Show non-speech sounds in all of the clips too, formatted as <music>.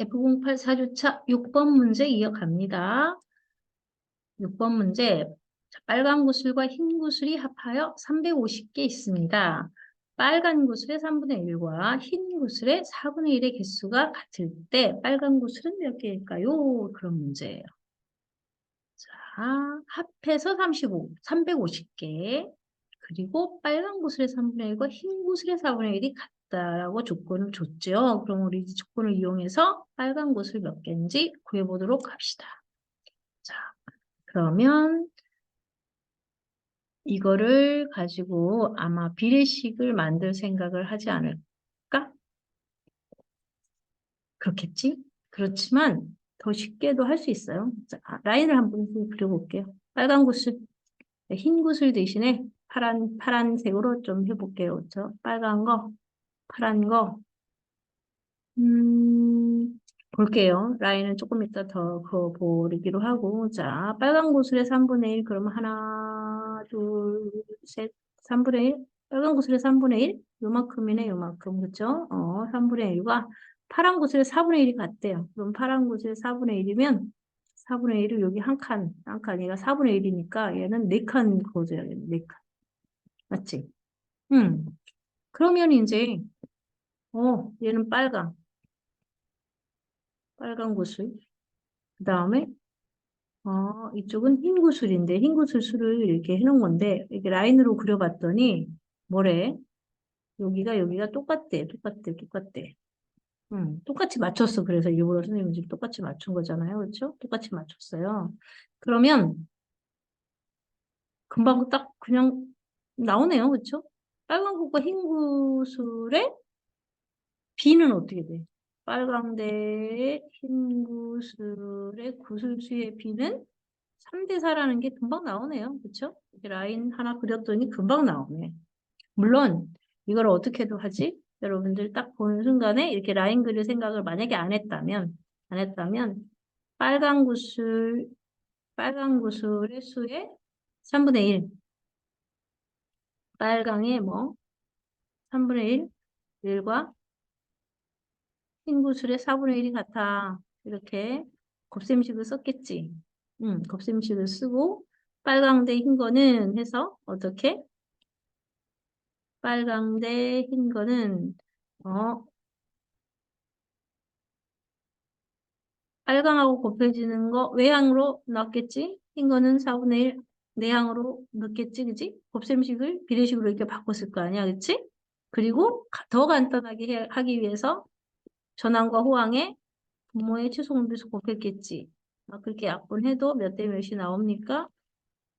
F08 4주차 6번 문제 이어갑니다. 6번 문제. 자, 빨간 구슬과 흰 구슬이 합하여 350개 있습니다. 빨간 구슬의 3분의 1과 흰 구슬의 4분의 1의 개수가 같을 때 빨간 구슬은 몇 개일까요? 그런 문제예요. 자, 합해서 35, 350개. 그리고 빨간 구슬의 3분의 1과 흰 구슬의 4분의 1이 같 다라고 조건을 줬죠. 그럼 우리 이 조건을 이용해서 빨간 구슬 몇 개인지 구해보도록 합시다. 자, 그러면 이거를 가지고 아마 비례식을 만들 생각을 하지 않을까? 그렇겠지? 그렇지만 더 쉽게도 할 수 있어요. 자, 라인을 한번 그려볼게요. 빨간 구슬, 네, 흰 구슬 대신에 파란, 파란색으로 좀 해볼게요. 그렇죠? 빨간 거, 파란 거. 음, 볼게요. 라인은 조금 이따 더 그어보기로 하고. 자, 빨간 구슬의 3분의 1. 그러면 하나, 둘, 셋, 3분의 1. 빨간 구슬의 3분의 1. 요만큼이네, 요만큼. 그렇죠? 어, 3분의 1과 파란 구슬의 4분의 1이 같대요. 그럼 파란 구슬의 4분의 1이면 4분의 1을 여기 한 칸, 한 칸. 얘가 4분의 1이니까 얘는 네 칸 그어줘야 돼, 네 칸. 맞지? 음. 그러면 이제, 어, 얘는 빨강. 빨간 구슬. 그 다음에, 어, 이쪽은 흰 구슬인데, 흰 구슬 수를 이렇게 해놓은 건데, 이렇게 라인으로 그려봤더니, 뭐래? 여기가, 여기가 똑같대, 똑같대, 똑같대. 음, 똑같이 맞췄어. 그래서 일부러 선생님이 지금 똑같이 맞춘 거잖아요. 그렇죠? 똑같이 맞췄어요. 그러면, 금방 딱 그냥 나오네요. 그렇죠? 빨간 구과 흰 구슬의 B는 어떻게 돼? 빨강 대흰 구슬의 구슬수의 B는 3대 4라는 게 금방 나오네요. 그렇죠? 라인 하나 그렸더니 금방 나오네. 물론 이걸 어떻게도 하지? 여러분들 딱 보는 순간에 이렇게 라인 그릴 생각을 만약에 안 했다면 안 했다면 빨간 구슬 빨간 구슬의 수의 3분의 1 빨강의 뭐 3분의 1 1과 흰 구슬의 4분의 1이 같아. 이렇게 곱셈식을 썼겠지. 음, 곱셈식을 쓰고 빨강 대 흰 거는 해서 어떻게? 빨강 대 흰 거는 어 빨강하고 곱해지는 거 외항으로 넣었겠지? 흰 거는 4분의 1 내항으로 넣겠지, 그지? 곱셈식을 비례식으로 이렇게 바꿨을 거 아니야, 그치? 그리고 더 간단하게 해- 하기 위해서 전항과 호항에 분모의 최소 공비수 곱했겠지. 아, 그렇게 약분해도 몇 대 몇이 나옵니까?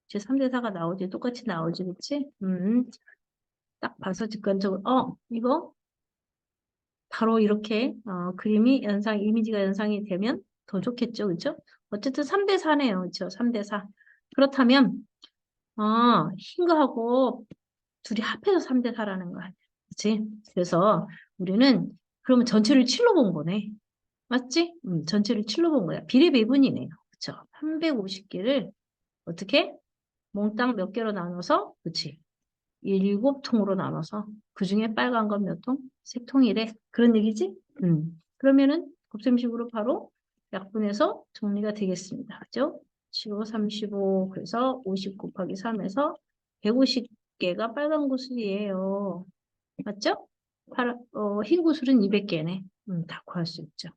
이제 3대 4가 나오지. 똑같이 나오지, 그치? 음, 딱 봐서 직관적으로, 어, 이거 바로 이렇게 어, 그림이 연상, 이미지가 연상이 되면 더 좋겠죠, 그죠? 어쨌든 3대 4네요, 그죠? 3대 4. 그렇다면, 아, 흰 거하고 둘이 합해서 3대 4라는 거 아니야. 그치? 그래서 우리는 그러면 전체를 7로 본 거네. 맞지? 음, 전체를 7로 본 거야. 비례 배분이네요. 그쵸? 350개를 어떻게? 몽땅 몇 개로 나눠서, 그치? 일곱 통으로 나눠서 그 중에 빨간 건 몇 통? 세 통이래. 그런 얘기지? 음. 그러면은 곱셈식으로 바로 약분해서 정리가 되겠습니다. 그죠? 15, 35, 그래서 50 곱하기 3에서 150개가 빨간 구슬이에요. 맞죠? 파란, 어, 흰 구슬은 200개네. 음, 다 구할 수 있죠.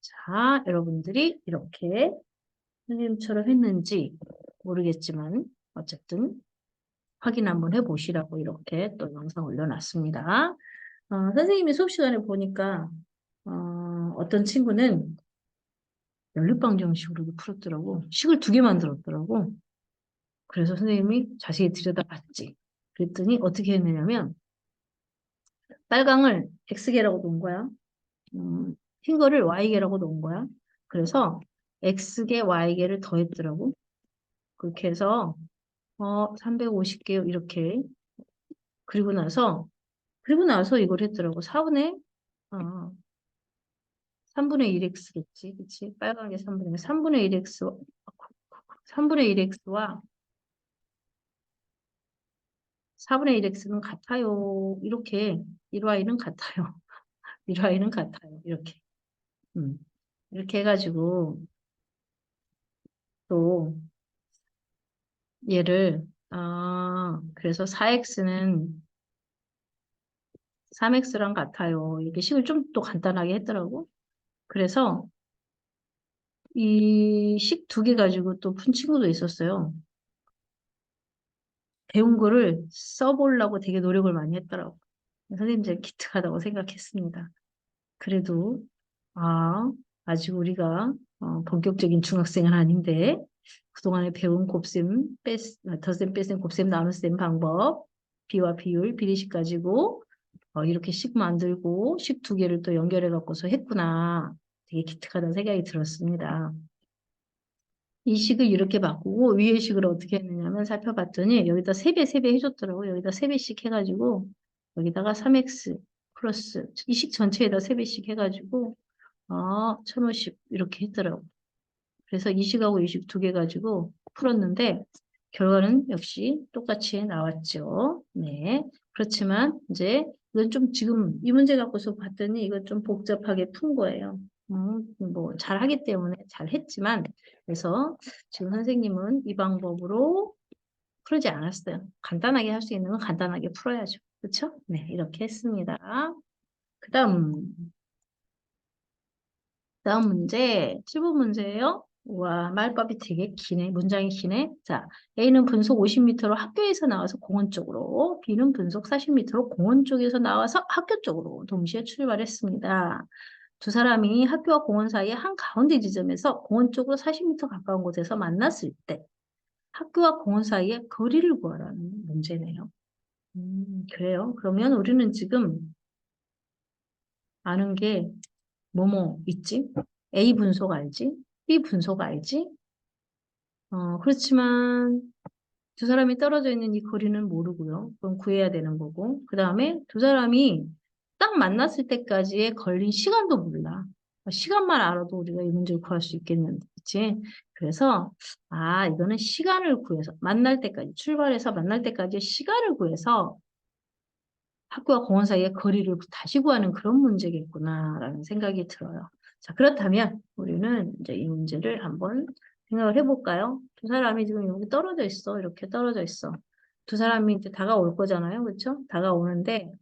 자, 여러분들이 이렇게 선생님처럼 했는지 모르겠지만 어쨌든 확인 한번 해보시라고 이렇게 또 영상 올려놨습니다. 어, 선생님이 수업 시간에 보니까 어, 어떤 친구는 연립방 정식으로도 풀었더라고. 식을 두 개 만들었더라고. 그래서 선생님이 자세히 들여다봤지. 그랬더니 어떻게 했느냐면 빨강을 X개라고 놓은 거야. 음, 흰 거를 Y개라고 놓은 거야. 그래서 X개, Y개를 더했더라고. 그렇게 해서 어, 350개 이렇게 그리고 나서 그리고 나서 이걸 했더라고. 4분의 어, 3분의 1x겠지. 그치? 빨간 게 3분의 1. 3분의 1x 3분의 1x와 4분의 1x는 같아요. 이렇게 1y는 같아요. <laughs> 1y는 같아요. 이렇게. 음. 이렇게 해가지고 또 얘를 아 그래서 4x는 3x랑 같아요. 이렇게 식을 좀 또 간단하게 했더라고. 그래서 이 식 두 개 가지고 또 푼 친구도 있었어요. 배운 거를 써보려고 되게 노력을 많이 했더라고. 선생님 제가 기특하다고 생각했습니다. 그래도 아 아직 우리가 어, 본격적인 중학생은 아닌데 그동안에 배운 곱셈, 뺐, 덧셈, 뺄셈, 곱셈, 나눗셈 방법 비와 비율, 비례식 가지고 어, 이렇게 식 만들고 식 두 개를 또 연결해 갖고서 했구나. 되게 기특하다는 생각이 들었습니다. 이 식을 이렇게 바꾸고 위의 식을 어떻게 했느 냐면 살펴봤더니 여기다 3배, 3배 해줬더라고요. 여기다 3배씩 해가지고 여기다가 3x 플러스 이 식 전체에다 3배씩 해가지고 아, 1050 이렇게 했더라고요. 그래서 이 식하고 이 식 두 개 가지고 풀었는데 결과는 역시 똑같이 나왔죠. 네. 그렇지만 이제 이건 좀 지금 이 문제 갖고서 봤더니 이건 좀 복잡하게 푼 거예요. 음, 뭐 잘하기 때문에 잘했지만 그래서 지금 선생님은 이 방법으로 풀지 않았어요. 간단하게 할 수 있는 건 간단하게 풀어야죠. 그렇죠? 네, 이렇게 했습니다. 그 다음 다음 문제 7번 문제예요. 와 말법이 되게 기네. 문장이 기네. 자, A는 분속 50m로 학교에서 나와서 공원 쪽으로 B는 분속 40m로 공원 쪽에서 나와서 학교 쪽으로 동시에 출발했습니다. 두 사람이 학교와 공원 사이의 한 가운데 지점에서 공원 쪽으로 40m 가까운 곳에서 만났을 때 학교와 공원 사이의 거리를 구하라는 문제네요. 음, 그래요. 그러면 우리는 지금 아는 게 뭐뭐 있지? A 분속 알지? B 분속 알지? 어, 그렇지만 두 사람이 떨어져 있는 이 거리는 모르고요. 그럼 구해야 되는 거고. 그 다음에 두 사람이 딱 만났을 때까지의 걸린 시간도 몰라. 시간만 알아도 우리가 이 문제를 구할 수 있겠는데, 그치? 그래서, 아, 이거는 시간을 구해서, 만날 때까지, 출발해서 만날 때까지 시간을 구해서 학교와 공원 사이의 거리를 다시 구하는 그런 문제겠구나라는 생각이 들어요. 자, 그렇다면 우리는 이제 이 문제를 한번 생각을 해볼까요? 두 사람이 지금 여기 떨어져 있어. 이렇게 떨어져 있어. 두 사람이 이제 다가올 거잖아요. 그렇죠? 다가오는데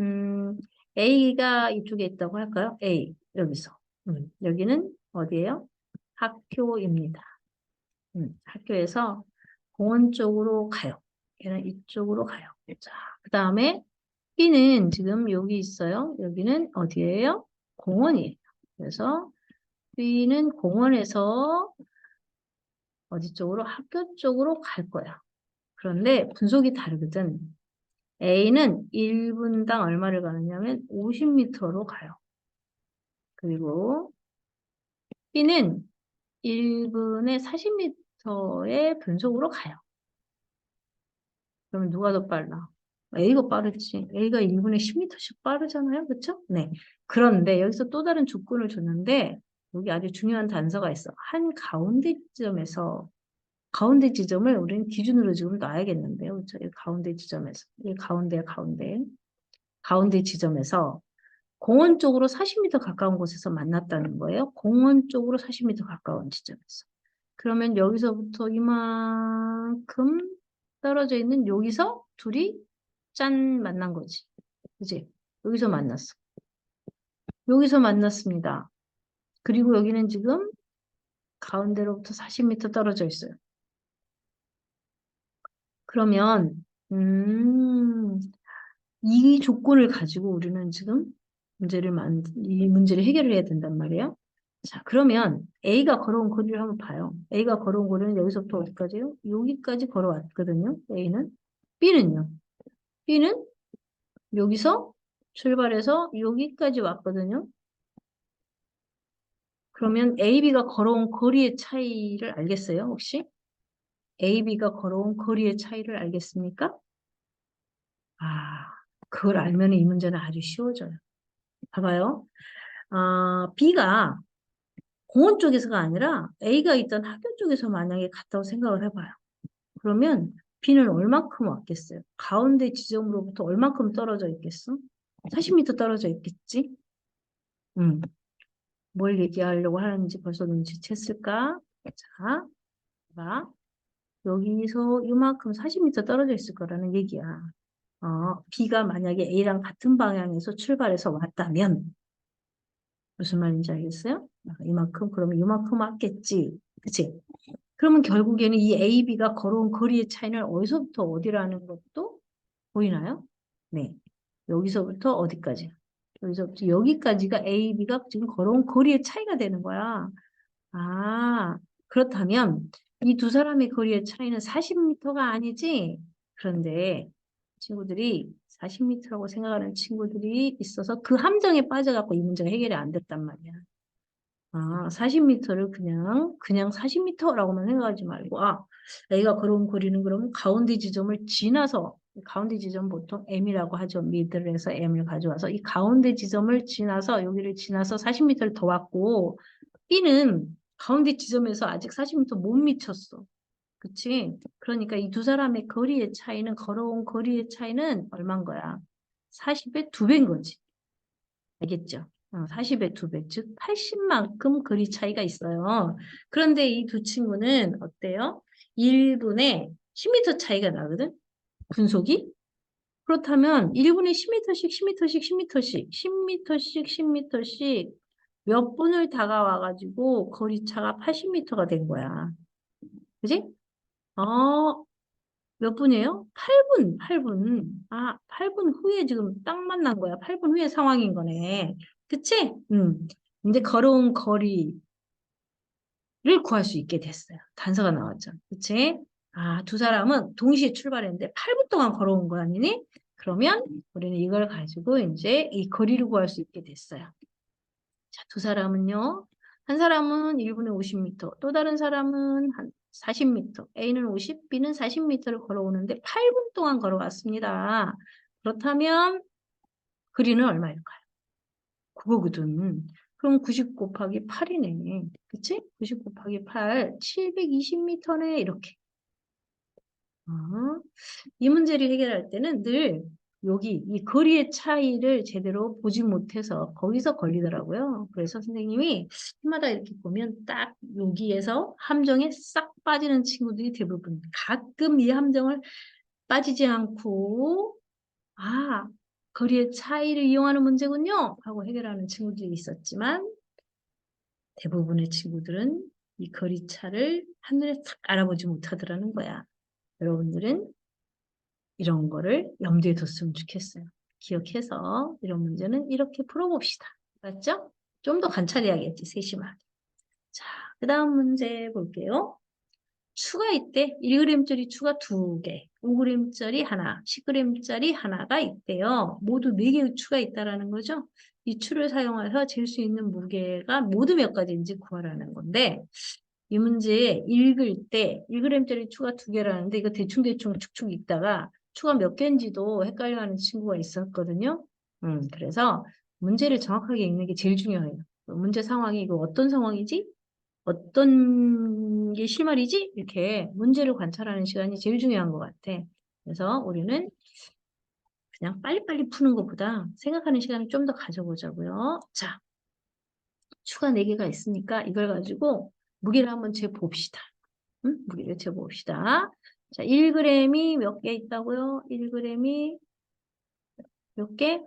음, A가 이쪽에 있다고 할까요? A 여기서. 음, 여기는 어디예요? 학교입니다. 음, 학교에서 공원 쪽으로 가요. 얘는 이쪽으로 가요. 자, 그 다음에 B는 지금 여기 있어요. 여기는 어디예요? 공원이에요. 그래서 B는 공원에서 어디 쪽으로? 학교 쪽으로 갈 거야. 그런데 분속이 다르거든. A는 1분당 얼마를 가느냐면 50m로 가요. 그리고 B는 1분에 40m의 분속으로 가요. 그러면 누가 더 빨라? A가 빠르지. A가 1분에 10m씩 빠르잖아요. 그렇죠? 네. 그런데 여기서 또 다른 조건을 줬는데 여기 아주 중요한 단서가 있어. 한 가운데 지점에서 가운데 지점을 우리는 기준으로 지금 놔야겠는데요. 그렇죠? 이 가운데 지점에서 이 가운데 가운데 가운데 지점에서 공원 쪽으로 40m 가까운 곳에서 만났다는 거예요. 공원 쪽으로 40m 가까운 지점에서. 그러면 여기서부터 이만큼 떨어져 있는 여기서 둘이 짠 만난 거지. 그지? 여기서 만났어. 여기서 만났습니다. 그리고 여기는 지금 가운데로부터 40m 떨어져 있어요. 그러면 음, 이 조건을 가지고 우리는 지금 문제를 만, 이 문제를 해결을 해야 된단 말이에요. 자, 그러면 A가 걸어온 거리를 한번 봐요. A가 걸어온 거리는 여기서부터 어디까지요? 여기까지 걸어왔거든요. A는. B는요? B는 여기서 출발해서 여기까지 왔거든요. 그러면 AB가 걸어온 거리의 차이를 알겠어요, 혹시? AB가 걸어온 거리의 차이를 알겠습니까? 아, 그걸 알면 이 문제는 아주 쉬워져요. 봐봐요. 아, B가 공원 쪽에서가 아니라 A가 있던 학교 쪽에서 만약에 갔다고 생각을 해봐요. 그러면 B는 얼만큼 왔겠어요? 가운데 지점으로부터 얼만큼 떨어져 있겠어? 40m 떨어져 있겠지? 음. 뭘 얘기하려고 하는지 벌써 눈치챘을까? 자, 봐. 여기서 이만큼 40m 떨어져 있을 거라는 얘기야. 어, B가 만약에 A랑 같은 방향에서 출발해서 왔다면 무슨 말인지 알겠어요? 아, 이만큼 그러면 이만큼 왔겠지. 그치? 그러면 결국에는 이 A, B가 걸어온 거리의 차이는 어디서부터 어디라는 것도 보이나요? 네. 여기서부터 어디까지? 여기서부터 여기까지가 A, B가 지금 걸어온 거리의 차이가 되는 거야. 아, 그렇다면 이 두 사람의 거리의 차이는 40m가 아니지? 그런데 친구들이 40m라고 생각하는 친구들이 있어서 그 함정에 빠져갖고 이 문제가 해결이 안 됐단 말이야. 아, 40m를 그냥, 그냥 40m라고만 생각하지 말고, 아, A가 걸어온 거리는 그러면 가운데 지점을 지나서, 가운데 지점 보통 M이라고 하죠. 미들에서 M을 가져와서 이 가운데 지점을 지나서, 여기를 지나서 40m를 더 왔고, B는 가운데 지점에서 아직 40m 못 미쳤어. 그치? 그러니까 이 두 사람의 거리의 차이는, 걸어온 거리의 차이는 얼마인 거야? 40의 두 배인 거지. 알겠죠? 어, 40의 두 배, 즉 80만큼 거리 차이가 있어요. 그런데 이 두 친구는 어때요? 1분에 10m 차이가 나거든? 분속이? 그렇다면 1분에 10m씩, 10m씩, 10m씩, 10m씩, 10m씩 몇 분을 다가와가지고 거리차가 80m가 된 거야. 그지? 어, 몇 분이에요? 8분, 8분. 아, 8분 후에 지금 딱 만난 거야. 8분 후의 상황인 거네. 그치? 음. 이제 걸어온 거리를 구할 수 있게 됐어요. 단서가 나왔죠. 그치? 아, 두 사람은 동시에 출발했는데 8분 동안 걸어온 거 아니니? 그러면 우리는 이걸 가지고 이제 이 거리를 구할 수 있게 됐어요. 자, 두 사람은요. 한 사람은 1분에 50m, 또 다른 사람은 한 40m, A는 50, B는 40m를 걸어오는데 8분 동안 걸어왔습니다. 그렇다면 거리는 얼마일까요? 그거거든. 그럼 90 곱하기 8이네. 그치? 90 곱하기 8, 720m네. 이렇게. 어, 이 문제를 해결할 때는 늘 여기 이 거리의 차이를 제대로 보지 못해서 거기서 걸리더라고요. 그래서 선생님이 해마다 이렇게 보면 딱 여기에서 함정에 싹 빠지는 친구들이 대부분 가끔 이 함정을 빠지지 않고 아 거리의 차이를 이용하는 문제군요 하고 해결하는 친구들이 있었지만 대부분의 친구들은 이 거리차를 한눈에 싹 알아보지 못하더라는 거야. 여러분들은 이런 거를 염두에 뒀으면 좋겠어요. 기억해서 이런 문제는 이렇게 풀어봅시다. 맞죠? 좀 더 관찰해야겠지, 세심하게. 자, 그 다음 문제 볼게요. 추가 있대. 1g짜리 추가 2개, 5g짜리 하나, 10g짜리 하나가 있대요. 모두 4개의 추가 있다라는 거죠. 이 추를 사용해서 잴 수 있는 무게가 모두 몇 가지인지 구하라는 건데 이 문제 읽을 때 1g짜리 추가 2개라는데 이거 대충대충 축축 읽다가 추가 몇 개인지도 헷갈려하는 친구가 있었거든요. 음, 그래서 문제를 정확하게 읽는 게 제일 중요해요. 문제 상황이 이거 어떤 상황이지? 어떤 게 실말이지? 이렇게 문제를 관찰하는 시간이 제일 중요한 것 같아. 그래서 우리는 그냥 빨리빨리 푸는 것보다 생각하는 시간을 좀 더 가져보자고요. 자, 추가 4개가 있으니까 이걸 가지고 무게를 한번 재봅시다. 응? 무게를 재봅시다. 자, 1g이 몇 개 있다고요? 1g이 몇 개?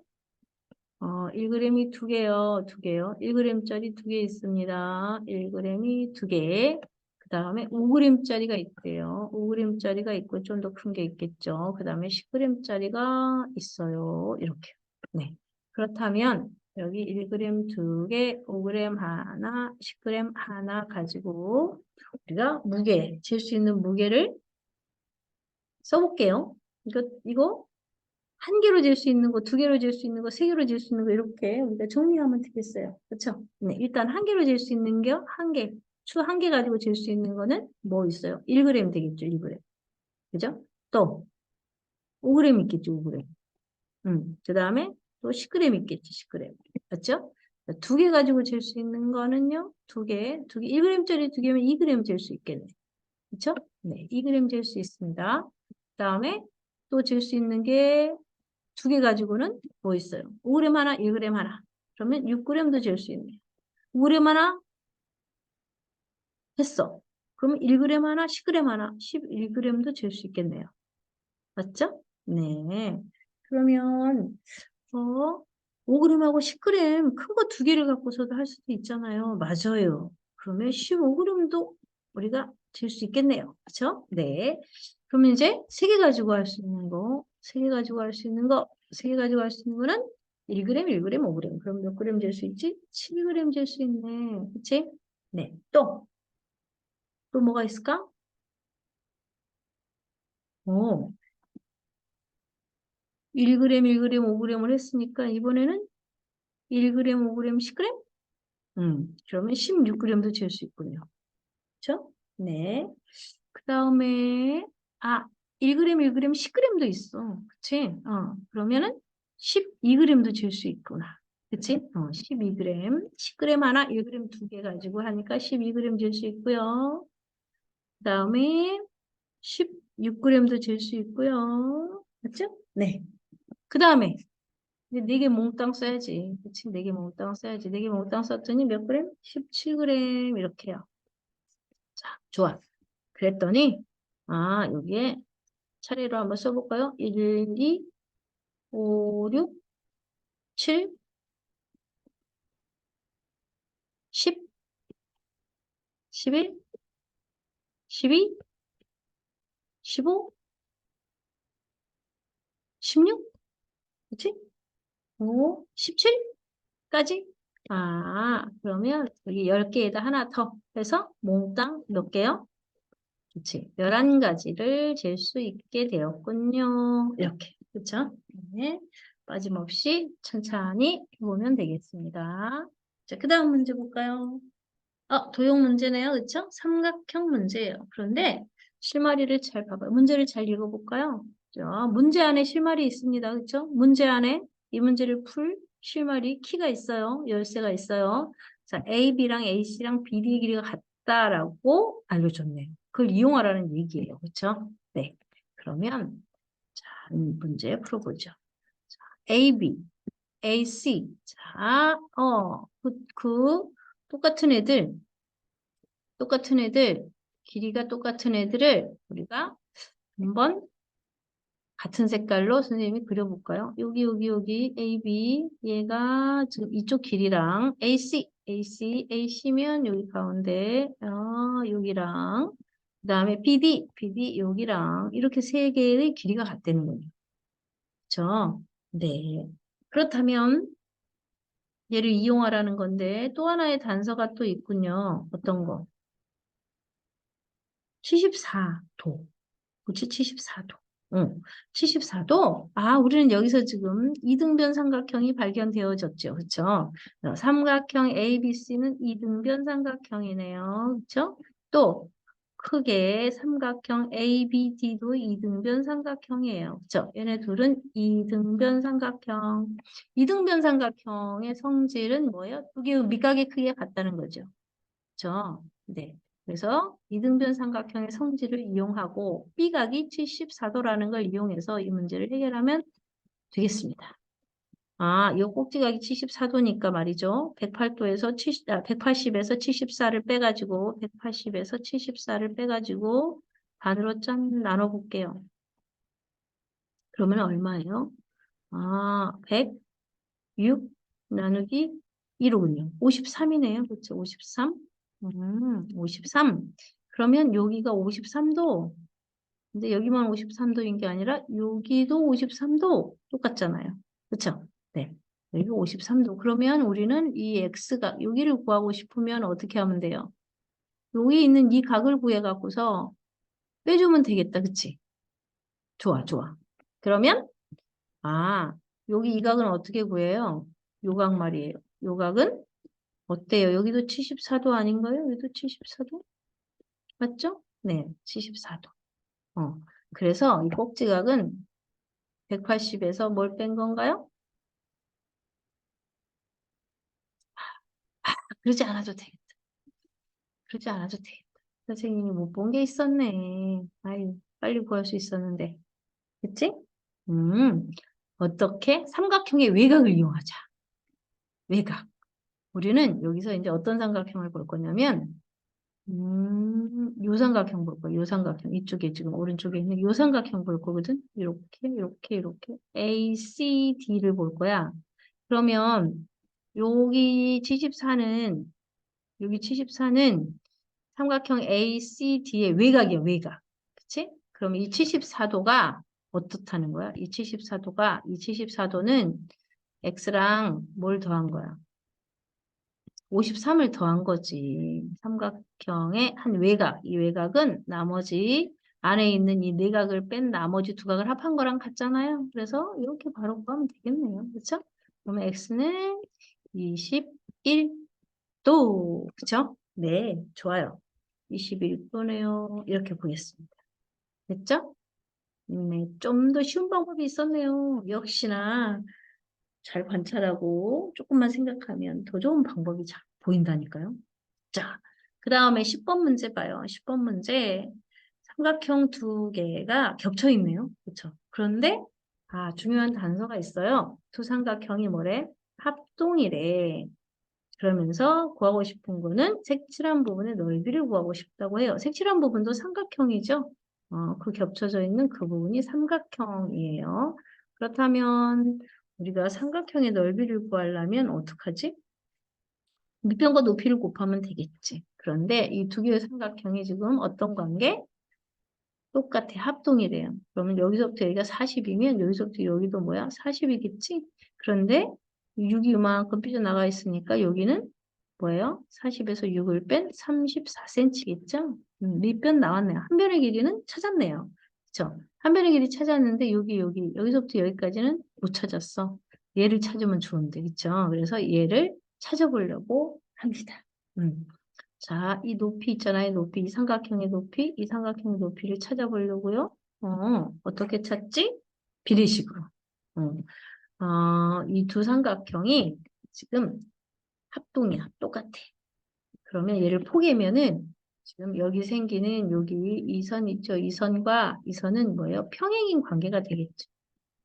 어, 1g이 두 개요. 두 개요. 1g짜리 두 개 있습니다. 1g이 두 개. 그 다음에 5g짜리가 있대요. 5g짜리가 있고 좀 더 큰 게 있겠죠. 그 다음에 10g짜리가 있어요. 이렇게. 네. 그렇다면 여기 1g 두 개, 5g 하나, 10g 하나 가지고 우리가 무게, 잴수 있는 무게를 써볼게요. 이거, 이거 한 개로 잴수 있는 거, 두 개로 잴수 있는 거, 세 개로 잴수 있는 거 이렇게 우리가 정리하면 되겠어요. 그렇죠? 네, 일단 한 개로 잴수 있는 게 한 개, 추 한 개 가지고 잴수 있는 거는 뭐 있어요? 1g 되겠죠, 1g. 그죠? 또 5g 있겠죠, 5g. 음, 그 다음에 또 10g 있겠지, 10g. 맞죠? 두 개 가지고 잴수 있는 거는요, 두 개, 두 개, 1g짜리 두 개면 2g 잴수 있겠네. 그쵸? 네, 2g 잴수 있습니다. 그 다음에 또잴수 있는 게 두 개 가지고는 뭐 있어요? 5g 하나, 1g 하나. 그러면 6g도 잴수 있네요. 5g 하나 했어. 그러면 1g 하나, 10g 하나, 11g도 잴수 있겠네요. 맞죠? 네. 그러면 어 5g하고 10g 큰 거 두 개를 갖고서도 할 수도 있잖아요. 맞아요. 그러면 15g도 우리가 잴수 있겠네요. 그렇죠? 네. 그러면 이제 세 개 가지고 할 수 있는 거, 세 개 가지고 할 수 있는 거, 세 개 가지고 할 수 있는 거는 1g, 1g, 5g. 그럼 몇 g 잴수 있지? 12g 잴 수 있네. 그치? 네. 또, 또 뭐가 있을까? 오. 1g, 1g, 5g을 했으니까 이번에는 1g, 5g, 10g? 음, 그러면 16g도 잴 수 있군요. 그렇죠? 네. 그 다음에 아, 1g, 1g, 10g도 있어. 그치? 어, 그러면은 12g도 잴수 있구나. 그치? 어, 12g. 10g 하나, 1g 두 개 가지고 하니까 12g 잴수 있고요. 그 다음에 16g도 잴수 있고요. 맞죠? 네. 그 다음에 이제 4개 몽땅 써야지. 그치? 4개 몽땅 써야지. 4개 몽땅 썼더니 몇 그램? 17g 이렇게요. 자, 좋아. 그랬더니 아, 여기에 차례로 한번 써볼까요? 1, 2, 5, 6, 7, 10, 11, 12, 15, 16, 그치? 5, 17까지? 아, 그러면 여기 10개에다 하나 더 해서 몽땅 몇 개요? 그치. 11가지를 잴 수 있게 되었군요. 이렇게. 그쵸? 네. 빠짐없이 천천히 해보면 되겠습니다. 자, 그 다음 문제 볼까요? 어, 도형 문제네요. 그쵸? 삼각형 문제예요. 그런데 실마리를 잘 봐봐요. 문제를 잘 읽어볼까요? 자, 문제 안에 실마리 있습니다. 그쵸? 문제 안에 이 문제를 풀 실마리 키가 있어요. 열쇠가 있어요. 자, A, B랑 AC랑 BD의 길이가 같다라고 알려줬네요. 그걸 이용하라는 얘기예요. 그렇죠? 네. 그러면 자, 문제 풀어보죠. 자, AB, AC. 자, 어, 그, 그 똑같은 애들, 똑같은 애들, 길이가 똑같은 애들을 우리가 한번 같은 색깔로 선생님이 그려볼까요? 여기, 여기, 여기, AB, 얘가 지금 이쪽 길이랑 AC, AC, AC면 여기 가운데, 어, 여기랑, 그 다음에 BD, BD 여기랑 이렇게 세 개의 길이가 같다는 거예요. 그렇죠? 네. 그렇다면 얘를 이용하라는 건데 또 하나의 단서가 또 있군요. 어떤 거? 74도. 그치? 74도. 응. 74도? 아, 우리는 여기서 지금 이등변 삼각형이 발견되어졌죠. 그쵸? 삼각형 ABC는 이등변 삼각형이네요. 그쵸? 또 크게 삼각형 ABD도 이등변 삼각형이에요. 그쵸? 얘네 둘은 이등변 삼각형. 이등변 삼각형의 성질은 뭐예요? 두개 밑각의 크기가 같다는 거죠. 그쵸? 네. 그래서 이등변 삼각형의 성질을 이용하고 B각이 74도라는 걸 이용해서 이 문제를 해결하면 되겠습니다. 아, 이 꼭지각이 74도니까 말이죠. 108도에서 70, 아, 180에서 74를 빼가지고 180에서 74를 빼가지고 반으로 짠 나눠볼게요. 그러면 얼마예요? 아, 106 나누기 1로군요. 53이네요. 그렇죠? 53. 음, 53. 그러면 여기가 53도. 근데 여기만 53도인 게 아니라 여기도 53도 똑같잖아요. 그렇죠? 네. 여기 53도. 그러면 우리는 이 x가 여기를 구하고 싶으면 어떻게 하면 돼요? 여기 있는 이 각을 구해 갖고서 빼주면 되겠다. 그치? 좋아, 좋아. 그러면 아, 여기 이 각은 어떻게 구해요? 요각 말이에요. 요 각은 어때요? 여기도 74도 아닌가요? 여기도 74도? 맞죠? 네, 74도. 어, 그래서 이 꼭지각은 180에서 뭘 뺀 건가요? 그러지 않아도 되겠다. 그러지 않아도 되겠다. 선생님이 못 본 게 있었네. 아유, 빨리 구할 수 있었는데. 그치? 음, 어떻게? 삼각형의 외곽을 이용하자. 외곽. 우리는 여기서 이제 어떤 삼각형을 볼 거냐면 음, 요 삼각형 볼 거야. 요 삼각형. 이쪽에 지금 오른쪽에 있는 요 삼각형 볼 거거든. 이렇게, 이렇게, 이렇게. A, C, D를 볼 거야. 그러면 여기 74는 여기 74는 삼각형 ACD의 외곽이야, 외곽. 그치? 그럼 이 74도가 어떻다는 거야? 이 74도가, 이 74도는 X랑 뭘 더한 거야? 53을 더한 거지. 삼각형의 한 외곽. 이 외곽은 나머지 안에 있는 이 네각을 뺀 나머지 두 각을 합한 거랑 같잖아요. 그래서 이렇게 바로 구하면 되겠네요. 그렇죠? 그러면 x는 21도. 그쵸? 네, 좋아요. 21도네요. 이렇게 보겠습니다. 됐죠? 네, 좀 더 쉬운 방법이 있었네요. 역시나 잘 관찰하고 조금만 생각하면 더 좋은 방법이 잘 보인다니까요. 자, 그 다음에 10번 문제 봐요. 10번 문제 삼각형 두 개가 겹쳐 있네요. 그렇죠? 그런데 아, 중요한 단서가 있어요. 두 삼각형이 뭐래? 합동이래. 그러면서 구하고 싶은 거는 색칠한 부분의 넓이를 구하고 싶다고 해요. 색칠한 부분도 삼각형이죠. 어, 그 겹쳐져 있는 그 부분이 삼각형이에요. 그렇다면 우리가 삼각형의 넓이를 구하려면 어떡하지? 밑변과 높이를 곱하면 되겠지. 그런데 이 두 개의 삼각형이 지금 어떤 관계? 똑같아. 합동이래요. 그러면 여기서부터 여기가 40이면 여기서부터 여기도 뭐야? 40이겠지? 그런데 6이 이만큼 삐져나가 있으니까 여기는 뭐예요? 40에서 6을 뺀 34cm겠죠? 음, 밑변 나왔네요. 한 변의 길이는 찾았네요. 그쵸? 한 변의 길이 찾았는데 여기 여기 여기서부터 여기까지는 못 찾았어. 얘를 찾으면 좋은데 그쵸? 그래서 얘를 찾아보려고 합니다. 음. 자, 이 높이 있잖아요. 높이, 이 삼각형의 높이, 이 삼각형의 높이를 찾아보려고요. 어, 어떻게 찾지? 비례식으로. 어, 어, 이 두 삼각형이 지금 합동이야. 똑같아. 그러면 얘를 포개면은 지금 여기 생기는 여기 이 선 있죠? 이 선과 이 선은 뭐예요? 평행인 관계가 되겠죠.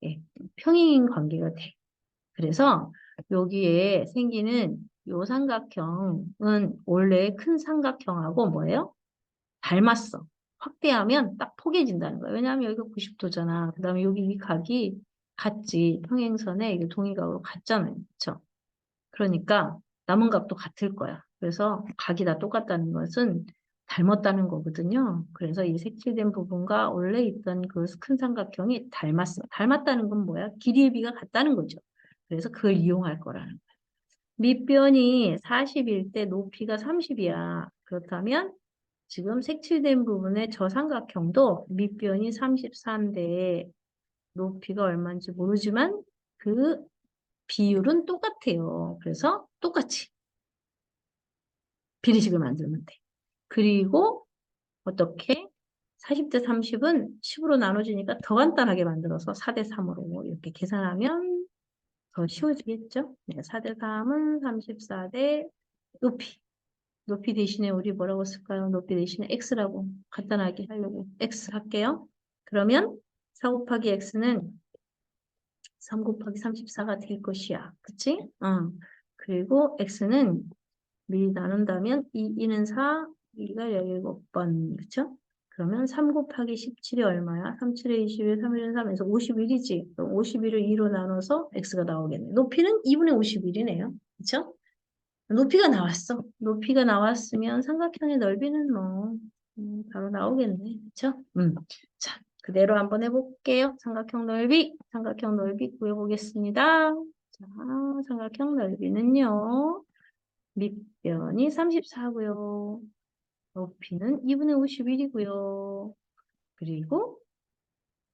예, 평행인 관계가 돼. 그래서 여기에 생기는 요 삼각형은 원래 큰 삼각형하고 뭐예요? 닮았어. 확대하면 딱 포개진다는 거예요. 왜냐하면 여기가 90도잖아. 그 다음에 여기 이 각이 같지. 평행선에 동의각으로 같잖아요. 그렇죠? 그러니까 남은 각도 같을 거야. 그래서 각이 다 똑같다는 것은 닮았다는 거거든요. 그래서 이 색칠된 부분과 원래 있던 그 큰 삼각형이 닮았어. 닮았다는 건 뭐야? 길이의 비가 같다는 거죠. 그래서 그걸 이용할 거라는 거야. 밑변이 40일 때 높이가 30이야. 그렇다면 지금 색칠된 부분의 저 삼각형도 밑변이 34인데 높이가 얼마인지 모르지만 그 비율은 똑같아요. 그래서 똑같이 비례식을 만들면 돼. 그리고 어떻게 40대 30은 10으로 나눠지니까 더 간단하게 만들어서 4대 3으로 이렇게 계산하면 더 쉬워지겠죠? 네, 4대 3은 34대 높이. 높이 대신에 우리 뭐라고 쓸까요? 높이 대신에 x라고 간단하게 하려고 x 할게요. 그러면 4 곱하기 x는 3 곱하기 34가 될 것이야. 그치? 어. 그리고 x는 미리 나눈다면 2, 2는 4, 2가 17번. 그쵸? 그러면 3 곱하기 17이 얼마야? 3, 7에 21, 3, 1은 3에서 51이지. 그럼 51을 2로 나눠서 x가 나오겠네. 높이는 2분의 51이네요. 그쵸? 높이가 나왔어. 높이가 나왔으면 삼각형의 넓이는 뭐 음, 바로 나오겠네. 그쵸? 음. 자, 그대로 한번 해볼게요. 삼각형 넓이, 삼각형 넓이 구해보겠습니다. 자, 삼각형 넓이는요. 밑변이 34고요. 높이는 2분의 51이고요. 그리고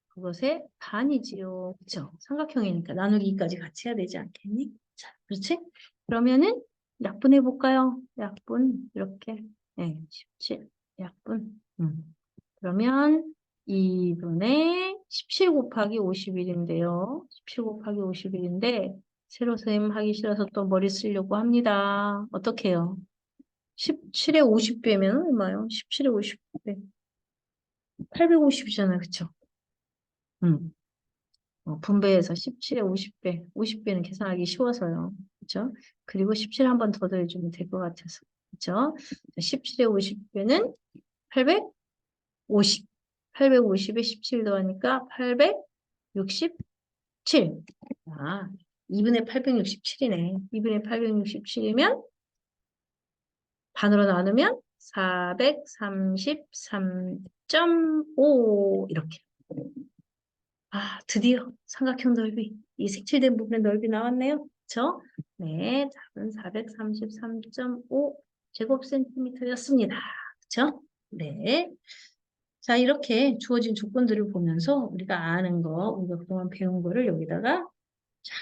그것의 반이지요. 그쵸? 삼각형이니까 나누기까지 같이 해야 되지 않겠니? 자, 그렇지? 그러면은 약분 해 볼까요? 약분 이렇게 네, 17 약분 음. 그러면 2분의 17 곱하기 51인데요. 17 곱하기 51인데 새로 선생님 하기 싫어서 또 머리 쓰려고 합니다. 어떻게 해요? 17에 50배면 얼마요? 17에 50배. 850이잖아요. 그쵸? 음. 어, 분배해서 17에 50배, 50배는 계산하기 쉬워서요. 그렇죠? 그리고 17 한 번 더 더해주면 될 것 같아서. 그렇죠? 17에 50배는 850. 850에 17 더하니까 867. 아, 2분의 867이네. 2분의 867이면 반으로 나누면 433.5 이렇게. 아, 드디어 삼각형 넓이, 이 색칠된 부분의 넓이 나왔네요. 그쵸? 네, 답은 433.5 제곱센티미터였습니다. 그쵸? 네. 자, 이렇게 주어진 조건들을 보면서 우리가 아는 거, 우리가 그동안 배운 거를 여기다가 잘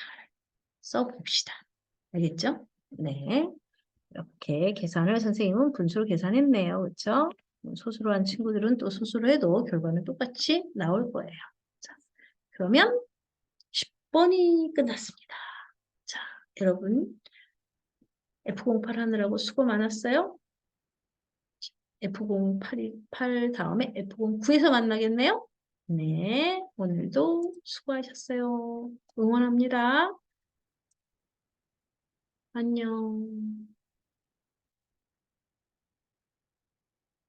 써봅시다. 알겠죠? 네. 이렇게 계산을 선생님은 분수로 계산했네요. 그렇죠? 소수로 한 친구들은 또 소수로 해도 결과는 똑같이 나올 거예요. 자, 그러면 10번이 끝났습니다. 자, 여러분 F08 하느라고 수고 많았어요. F08이 8 다음에 F09에서 만나겠네요. 네, 오늘도 수고하셨어요. 응원합니다. 안녕.